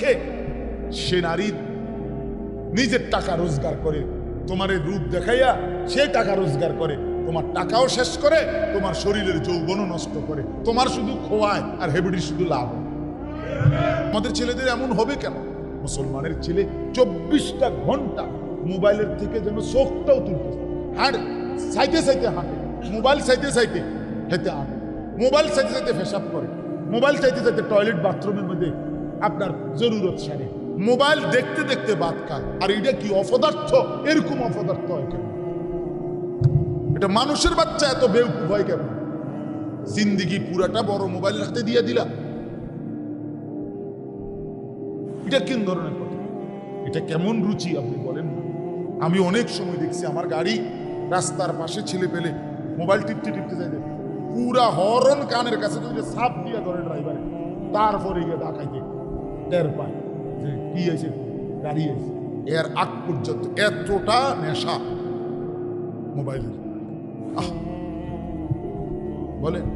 দেখে সে নারী নিজের টাকা রোজগার করে, তোমার রূপ দেখাইয়া সে টাকা রোজগার করে, তোমার টাকাও শেষ করে, তোমার শরীরের যৌবনও নষ্ট করে। তোমার শুধু খোয়ায় আর হেবিডির শুধু লাভ আমাদের ছেলেদের এমন হবে কেন? মুসলমানের ছেলে চব্বিশটা ঘণ্টা মোবাইলের থেকে যেন চোখটাও তুলতেছে হাঁট সাইতে সাইতে হাঁটে, মোবাইল সাইতে সাইতে হেঁটে হাঁটে, মোবাইল সাইতে সাইতে পেশাব করে, মোবাইল চাইতে চাইতে টয়লেট বাথরুমের মধ্যে আপনার জরুরত সারে। মোবাইল দেখতে দেখতে বাদ খায়। আর এটা কি অপদার্থ? এরকম অপদার্থ হয় কেন? এটা মানুষের বাচ্চা, এত বেউকুফ হয় কেন? জিন্দিগি পুরাটা বড় মোবাইল হাতে দিয়ে দিলা এটা কোন ধরনের কথা? এটা কেমন রুচি আপনি বলেন আমি অনেক সময় দেখছি আমার গাড়ি রাস্তার পাশে ছেলে পেলে মোবাইল টিপতে টিপতে যাই। পুরা হরন কানের কাছে সাপ দিয়ে ধরে ড্রাইভারে তারপরে গিয়ে ডাকাইতে টের পায় যে কি আছে গাড়ি এর আগ পর্যন্ত এতটা নেশা মোবাইলের। বলেন।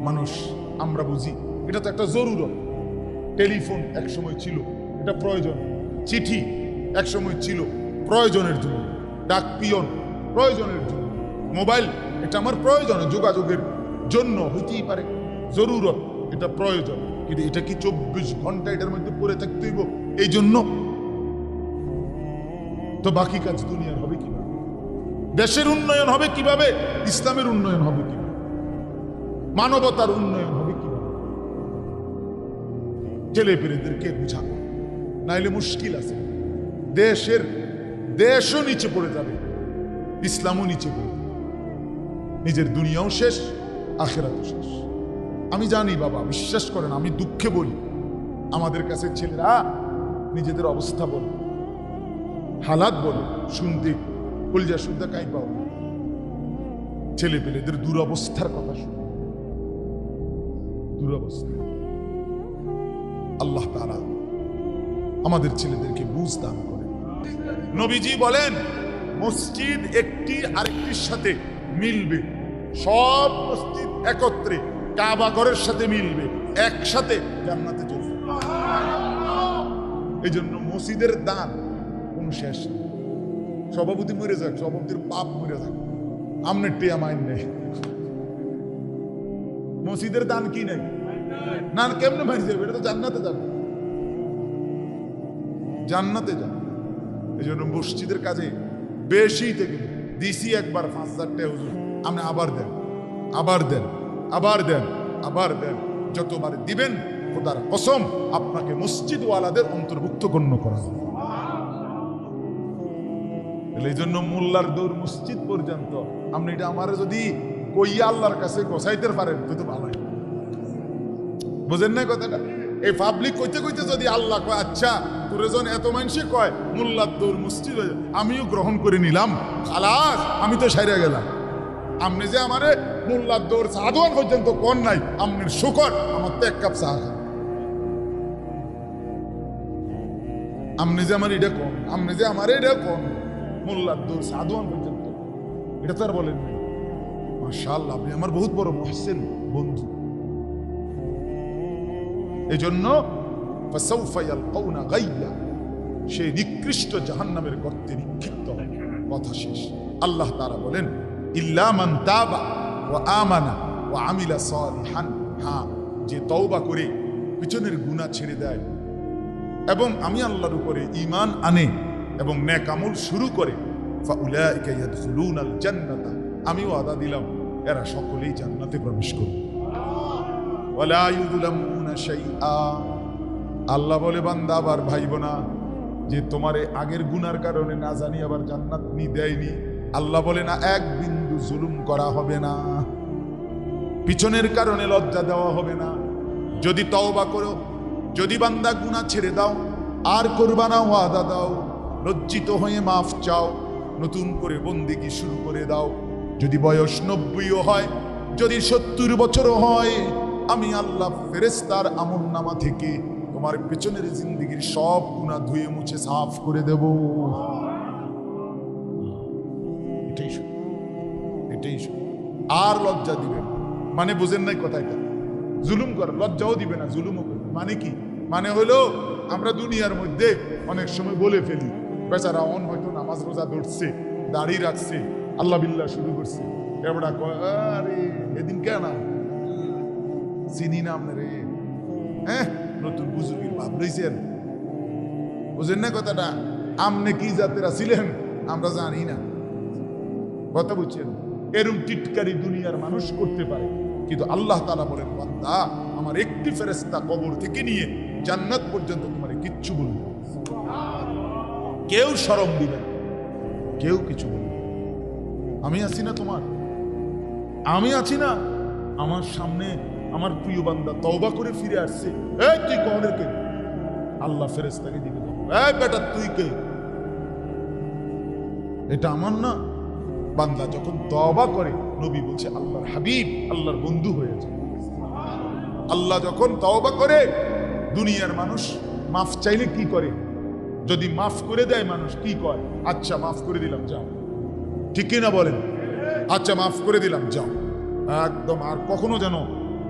মানুষ, আমরা বুঝি, এটা তো একটা জরুরত টেলিফোন এক সময় ছিল, এটা প্রয়োজন। চিঠি এক সময় ছিল, প্রয়োজনের জন্য। ডাক পিয়ন, প্রয়োজনের জন্য। মোবাইল, এটা আমার প্রয়োজন যোগাযোগের জন্য হইতেই পারে, জরুরত। এটা প্রয়োজন। কিন্তু এটা কি চব্বিশ ঘণ্টা এটার মধ্যে পড়ে থাকতে হইব? এই জন্য তো বাকি কাজ দুনিয়ার হবে কীভাবে? দেশের উন্নয়ন হবে কীভাবে? ইসলামের উন্নয়ন হবে কীভাবে? মানবতার উন্নয়ন হবে কীভাবে? ছেলে পেলেদেরকে বুঝানো নাইলে মুশকিল আছে। দেশের দেশও নিচে পড়ে যাবে। ইসলামও নিচে পড়ে। নিজের দুনিয়াও শেষ, আখেরাতও শেষ। আমি জানি বাবা, বিশ্বাস করেন, আমি দুঃখে বলি। আমাদের কাছে ছেলেরা নিজেদের অবস্থা বলে, হালাত বলে, শুনতে, কলজা শুদ্ধা কাই পাও? ছেলে পেলেদের দুরবস্থার কথা শুনে। দুরবস্থা। আল্লাহ তারা আমাদের ছেলেদেরকে বুঝ দান করে নবীজি বলেন, মসজিদ একটি আরেকটির সাথে মিলবে। সব মসজিদ একত্রে। কাবা ঘরের সাথে মিলবে, একসাথে জান্নাতে চলবে এই জন্য মসজিদের দান কোন শেষ নেই। সভাপতি মরে যাক, সভাপতির পাপ মরে যাক। আমনের টিয়া মাইন নেই। মসজিদের দান কি নেই? না কেমনে মারি যাবে? এটা তো জান্নাতে যাবে জান্নাতে যাবে এই জন্য মসজিদের কাজে বেশি থেকে দিছি একবার পাঁচ হাজার টাকা হুজুর। আপনি আবার দেন আবার দেন। আবার দেন আবার দেন। যতবার দিবেন, খোদার কসম, আপনাকে মসজিদওয়ালাদের অন্তর্ভুক্ত গণ্য করা হবে। এই জন্য মোল্লার দৌড় মসজিদ পর্যন্ত, আপনি এটা আমার যদি কইয়া আল্লাহর কাছে গোসাইতে পারেন, তো তো ভালোই। বুঝেন না কথাটা? এই পাবলিক কইতে কইতে যদি আল্লাহ কয় আচ্ছা তোরে জন এত মানুষে কয়, মোল্লার দৌড় মসজিদ আমিও গ্রহণ করে নিলাম। খালাস, আমি তো সাইরা গেলাম। আপনি যে আমারে মোল্লার দৌড় সাধুয়ান পর্যন্ত কোন নাই, আমনের শুকর, আমার তো এক কাপ চা খান। আপনি যে আমার এটা কম আপনি যে আমার এটা কম, মোল্লার দৌড় সাধুয়ান পর্যন্ত এটা তো আর বলেন নাই। মাশাআল্লাহ, আপনি আমার বহুত বড় মহসেন বন্ধু। এই জন্য সে নিকৃষ্ট জাহান্নামের গর্তে নিক্ষিপ্ত। কথা শেষ। আল্লাহ তারা বলেন ইল্লামান তাবা ও আমানা ও আমিলা সালিহান হ্যাঁ যে তওবা করে পিছনের গুনাহ ছেড়ে দেয়। এবং আমি আল্লাহর উপরে ঈমান আনে এবং নেক আমল শুরু করে জান্নাতা, আমিও আদা দিলাম, এরা সকলেই জান্নাতে প্রবেশ করবে। আল্লাহ বলে, বান্দা আবার ভাইব না যে তোমারে আগের গুনার কারণে না জানি আবার জান্নাত নি দেয়নি। আল্লাহ বলে, না, এক বিন্দু জুলুম করা হবে না। পিছনের কারণে লজ্জা দেওয়া হবে না। যদি তওবা করো, যদি বান্দা গুণা ছেড়ে দাও, আর করবা না ওয়াদা দাও, লজ্জিত হয়ে মাফ চাও, নতুন করে বন্দিগি শুরু করে দাও। যদি বয়স নব্বইও হয়, যদি সত্তর বছরও হয়, আমি আল্লাহ ফেরেস্তার আমল নামা থেকে তোমার পেছনের জিন্দিগির সব গুণা ধুয়ে মুছে সাফ করে দেব। এটাই সত্য। এটাই। আর লজ্জা দিবেন মানে বুঝেন নাই কথা জুলুম করে, লজ্জাও দিবে না, জুলুমও করবে মানে কি? মানে হলো, আমরা দুনিয়ার মধ্যে অনেক সময় বলে ফেলি, বেচারা অন হয়তো নামাজ রোজা ধরছে, দাড়ি রাখছে, আল্লাহ বিল্লাহ শুরু করছে। এবার আরে, এদিন কেন চিনি না আপনারে হ্যাঁ নতুন বুজুর্গের ভাব রয়েছেন বুঝেন না কথাটা? আমনে কি জাতের ছিলেন আমরা জানি না। কথা বুঝছেন এরম টিটকারি দুনিয়ার মানুষ করতে পারে। কিন্তু আল্লাহ তালা বলেন, বান্দা, আমার একটি ফেরেস্তা কবর থেকে নিয়ে জান্নাত পর্যন্ত তোমার কিচ্ছু বলবে কেউ সরম দিবে কেউ কিছু বলবে আমি আছি না তোমার। আমি আছি না। আমার সামনে আমার প্রিয় বান্দা তওবা করে ফিরে আসছে। এই, তুই কনের কে? আল্লাহ ফেরেস্তাকে দিবে এই, বেটা, তুই কে? এটা আমার না। বান্দা যখন তবা করে, নবী বলছে, আল্লাহর হাবিব, আল্লাহর বন্ধু হয়েছে আল্লাহ যখন তওবা করে, দুনিয়ার মানুষ মাফ চাইলে কি করে? যদি মাফ করে দেয় মানুষ, কি কয়? আচ্ছা মাফ করে দিলাম, যাও। ঠিক না বলেন? আচ্ছা মাফ করে দিলাম, যাও। একদম আর কখনো যেন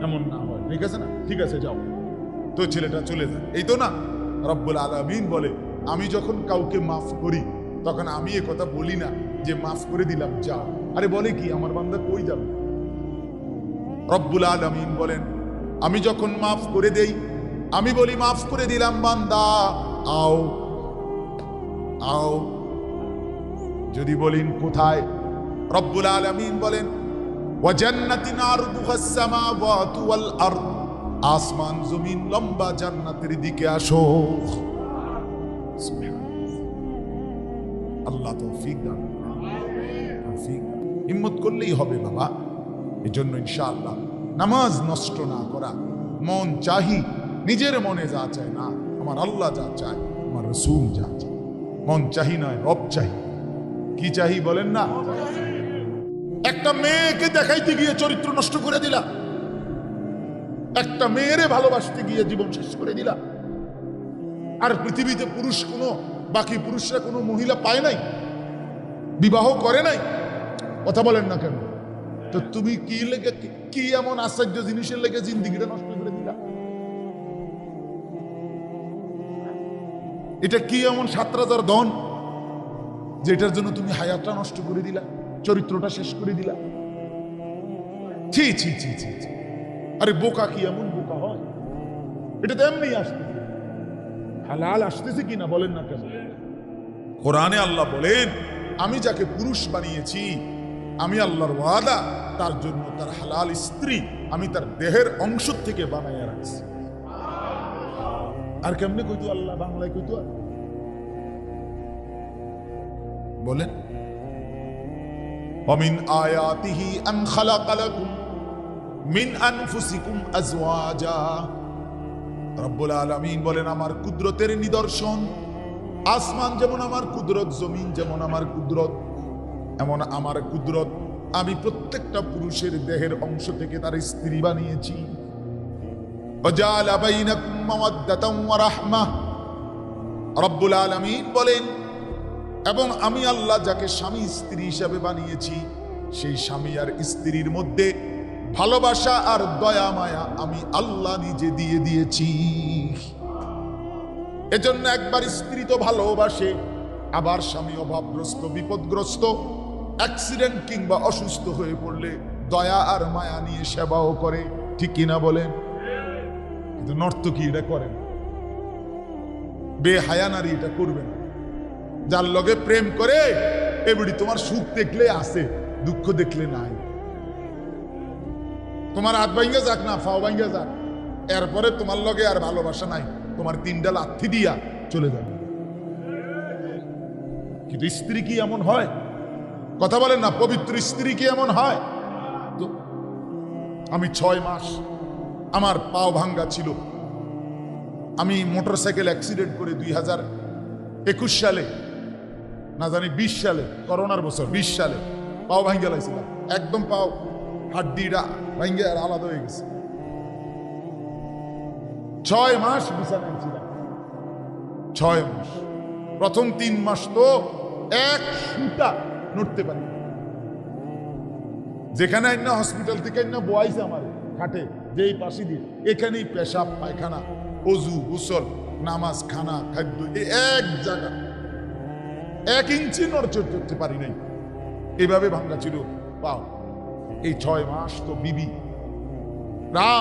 এমন না হয়। ঠিক আছে না? ঠিক আছে, যাও। তো ছেলেটা চলে যায়। এই তো না, রব্বুল আলমিন বলে, আমি যখন কাউকে মাফ করি, তখন আমি এ কথা বলি না। যে মাফ করে দিলাম, যাও। আরে বলে কি, আমার বান্দা কই যাবে? রব্বুল আলমিন বলেন, আমি যখন মাফ করে দেই, আমি বলি মাফ করে দিলাম বান্দা, আও আও। যদি বলেন কোথায়? রব্বুল আলমিন বলেন আসমান জমিন লম্বা জান্নাতের দিকে আসো। আল্লাহ তৌফিক দান তৌফিক হিম্মত করলেই হবে বাবা। এজন্য ইনশাআল্লাহ নামাজ নষ্ট না করা, মন চাহি, নিজের মনে যা চায় না, আমার আল্লাহ যা চায়, আমার রসুল যা চায়। মন চাহি নয়, রব চাহি। কি চাহি বলেন না? একটা মেয়েকে দেখাইতে গিয়ে চরিত্র নষ্ট করে দিলা। একটা মেয়েরে ভালোবাসতে গিয়ে জীবন শেষ করে দিলা। আর পৃথিবীতে পুরুষ কোনো, বাকি পুরুষরা কোনো মহিলা পায় নাই, বিবাহ করে নাই। কথা বলেন না কেন? তো তুমি কি লেগে কি এমন আশ্চর্য জিনিসের লেগে জিন্দিগিটা নষ্ট করে দিলা? এটা কি এমন সাত রাজার দন যেটার জন্য তুমি হায়াতটা নষ্ট করে দিলা, চরিত্রটা শেষ করে দিলা? ছি ছি ছি ছি আরে বোকা কি এমন বোকা হয়? এটা তো এমনি আসতেছে হালাল আসতেছে কিনা বলেন না কেন? কোরআনে আল্লাহ বলেন, আমি যাকে পুরুষ বানিয়েছি আমি আল্লাহর ওয়াদা তার জন্য তার হালাল স্ত্রী আমি তার দেহের অংশ থেকে বানাইয়া রাখছি আর কেমনে কইতো আল্লাহ বাংলায় কইতো আর? বলেন ومن آياته أن خلق لكم من أنفسكم أزواجا রব্বুল আলামিন বলেন আমার কুদরতের নিদর্শন আসমান যেমন আমার কুদরত জমিন যেমন আমার কুদরত এমন আমার কুদরত, আমি প্রত্যেকটা পুরুষের দেহের অংশ থেকে তার স্ত্রী বানিয়েছি। রব্বুল আলমিন বলেন, এবং আমি আল্লাহ যাকে স্বামী স্ত্রী হিসাবে বানিয়েছি, সেই স্বামী আর স্ত্রীর মধ্যে ভালোবাসা আর দয়া মায়া আমি আল্লাহ নিজে দিয়ে দিয়েছি। এজন্য একবার স্ত্রী তো ভালোবাসে, আবার স্বামী অভাবগ্রস্ত, বিপদগ্রস্ত অ্যাক্সিডেন্ট কিংবা অসুস্থ হয়ে পড়লে দয়া আর মায়া নিয়ে সেবাও করে, ঠিক কিনা বলেন? কিন্তু নর্তকী এটা করেন বেহায়া নারী এটা করবে না। যার লগে প্রেম করে এবারে তোমার সুখ দেখলে আসে দুঃখ দেখলে নাই। তোমার হাত ভাঙ্গে যাক না, ফাও ভাঙ্গে যাক। এরপরে তোমার লগে আর ভালোবাসা নাই। তোমার তিনটা লাথি দিয়া চলে যাবে। কিন্তু স্ত্রী কি এমন হয়? কথা বলেন না, পবিত্র স্ত্রী কি এমন হয়? আমি ছয় মাস আমার পাও ভাঙ্গা ছিল। আমি মোটরসাইকেল অ্যাক্সিডেন্ট করে দুই হাজার একুশ সালে, না জানি বিশ সালে, করোনার বছর, বিশ সালে পাও ভাঙ্গে লাইছিলাম একদম পাও হাড্ডিটা ভাঙ্গে আর আলাদা হয়ে গেছে। ছয় মাস বিছানায় ছিলাম ছয় মাস। প্রথম তিন মাস তো এক সুতা নড়তে পারি। যেখানে আইনা হসপিটাল থেকে আইনা বয়াইছে আমার খাটে যেই পাশে দিয়ে, এখানেই পেশাব, পায়খানা, অজু, গোসল, নামাজ, খানা, খাদ্য এই এক জায়গা। এক ইঞ্চি নড়চড় করতে পারি নাই। এভাবে ভাঙ্গা ছিল, পাও। এই ছয় মাস তো বিবি। রাত